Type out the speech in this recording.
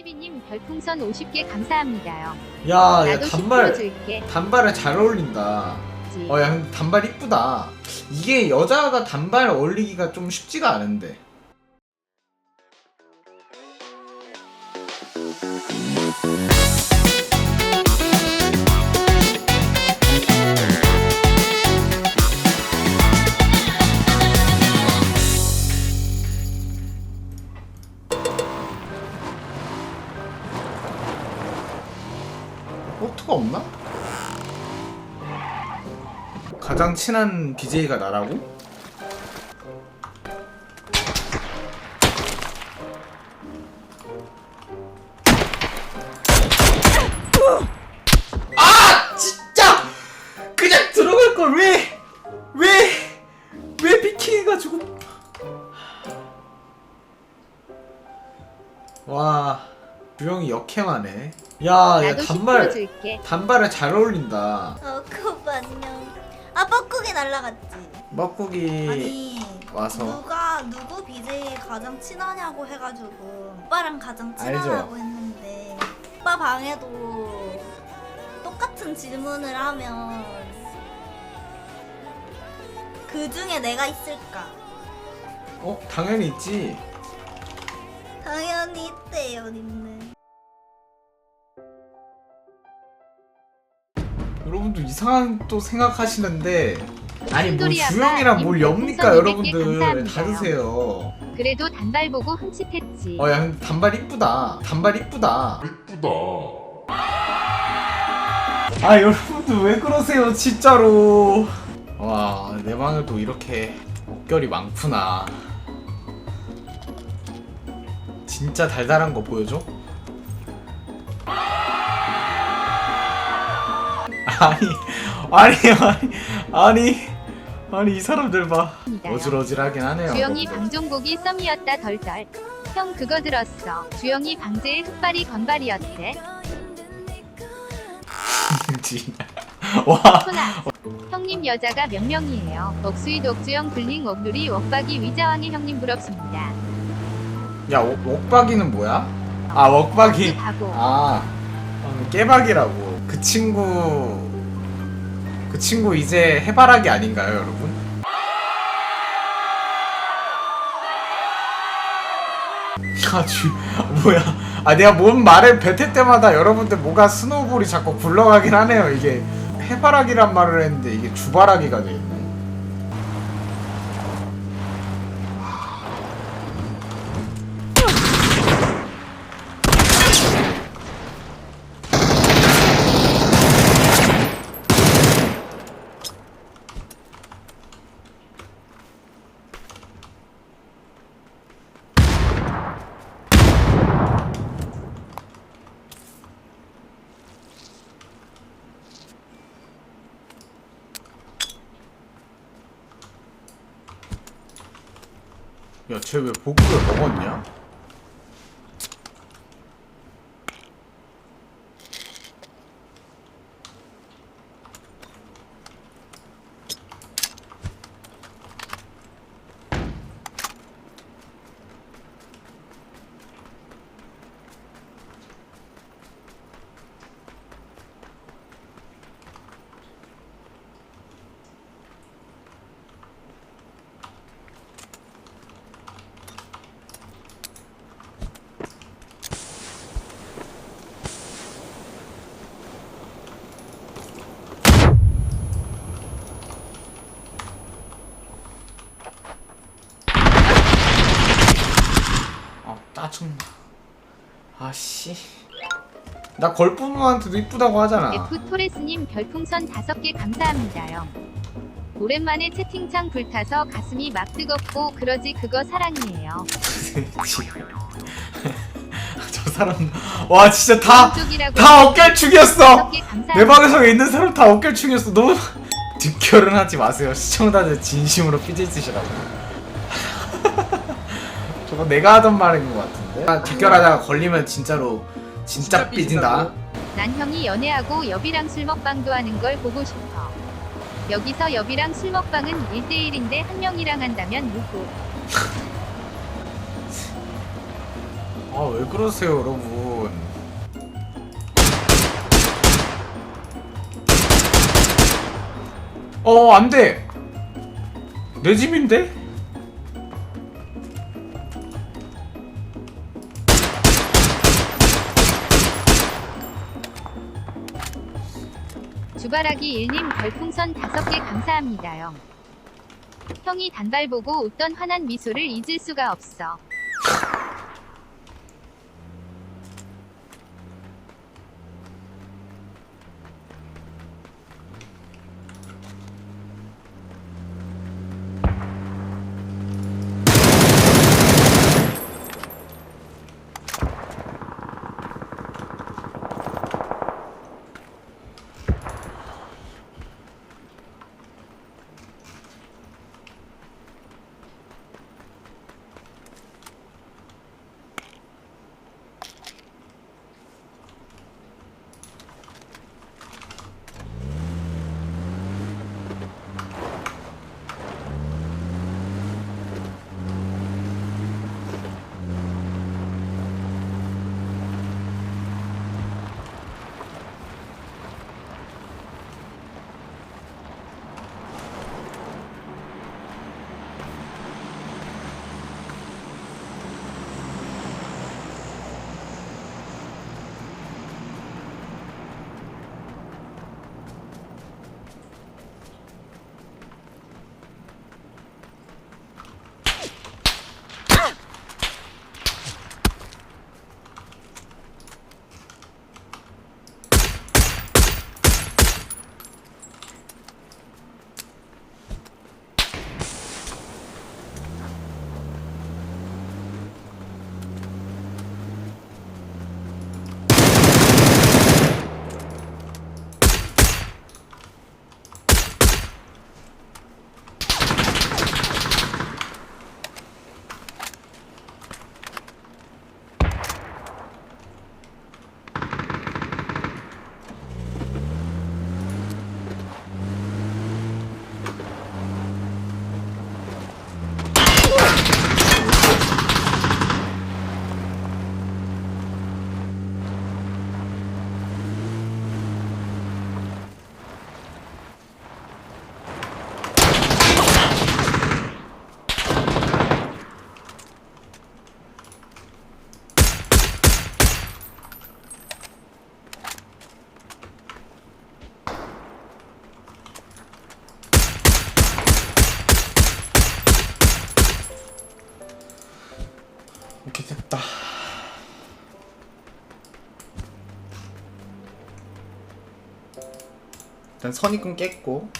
12님 별풍선 50개 감사합니다요. 야, 야 나도 단발 10% 줄게. 단발에 잘 어울린다. 어, 야 근데 단발 이쁘다. 이게 여자가 단발 어울리기가 좀 쉽지가 않은데. 포트가 없나? 가장 친한 BJ가 나라고? 아 진짜 그냥 들어갈 걸 왜? 왜? 왜 비키해가지고? 와 유영이 역행하네. 야, 야 나도 10% 단발 줄게. 단발에 잘 어울린다. 어, 그거 안녕. 아, 뻐꾸기 날라갔지. 아니, 와서 누가 누구 BJ 가장 친하냐고 해가지고 오빠랑 가장 친하다고 했는데 오빠 방에도 똑같은 질문을 하면 그 중에 내가 있을까? 어 당연히 있지. 당연히 있대요, 님 여러분들 이상한 또 생각하시는데 아니 뭐 주영이랑 뭘님 엽니까 별풍선 200개 여러분들 감사합니다요. 다 드세요. 그래도 단발 보고 흠칫했지. 어야 근데 단발 이쁘다. 단발 이쁘다. 아 여러분들 왜 그러세요 진짜로. 와내 방에도 이렇게 옷결이 많구나. 진짜 달달한 거 보여줘? 아니 아니 아니 아니 아니 이 사람들 봐. 어질어질하긴 하네요. 주영이. 방종복이 썸이었다 덜덜. 형 그거 들었어. 주영이 방제의 흑발이 건발이었대. 진짜. 와 소나. 형님 여자가 몇 명이에요. 억수이 독주형 블링 옥누리 옥박이 위자왕의 형님 부럽습니다. 야, 옥- 옥박이는 뭐야? 아, 옥박이. 아, 어, 깨박이라고. 그 친구, 그 친구 이제 해바라기 아닌가요, 여러분? 아, 주, 뭐야. 아, 내가 뭔 말을 뱉을 때마다 여러분들 뭐가 스노우볼이 자꾸 굴러가긴 하네요, 이게. 해바라기란 말을 했는데 이게 주바라기가 돼 야, 쟤왜 보급을 먹었냐? 아, 짜증나. 아씨. 나 걸프무한테도 이쁘다고 하잖아. F 토레스님 별풍선 5개 감사합니다요. 오랜만에 채팅창 불타서 가슴이 막 뜨겁고 그러지 그거 사랑이에요. 저 사람 와 진짜 다 쪽이라고 다 어깨충이었어. 5개 감사합니다. 내 방에서 있는 사람 다 어깨충이었어. 너무 뒷결은 하지 마세요. 시청자들 진심으로 삐질 짓이라고. 저거 내가 하던 말인 것 같은데. 네? 아, 뒷결하다가 걸리면 진짜로 진짜 삐진다. 난 형이 연애하고 여비랑 술 먹방도 하는 걸 보고 싶어. 여기서 여비랑 술 먹방은 1대1인데 한 명이랑 한다면 누구? 아 왜 그러세요 여러분 어 안돼 내 집인데? 주바라기 1님 별풍선 5개 감사합니다요. 형이 단발 보고 웃던 환한 미소를 잊을 수가 없어. 이렇게 됐다. 일단 선입금 깼고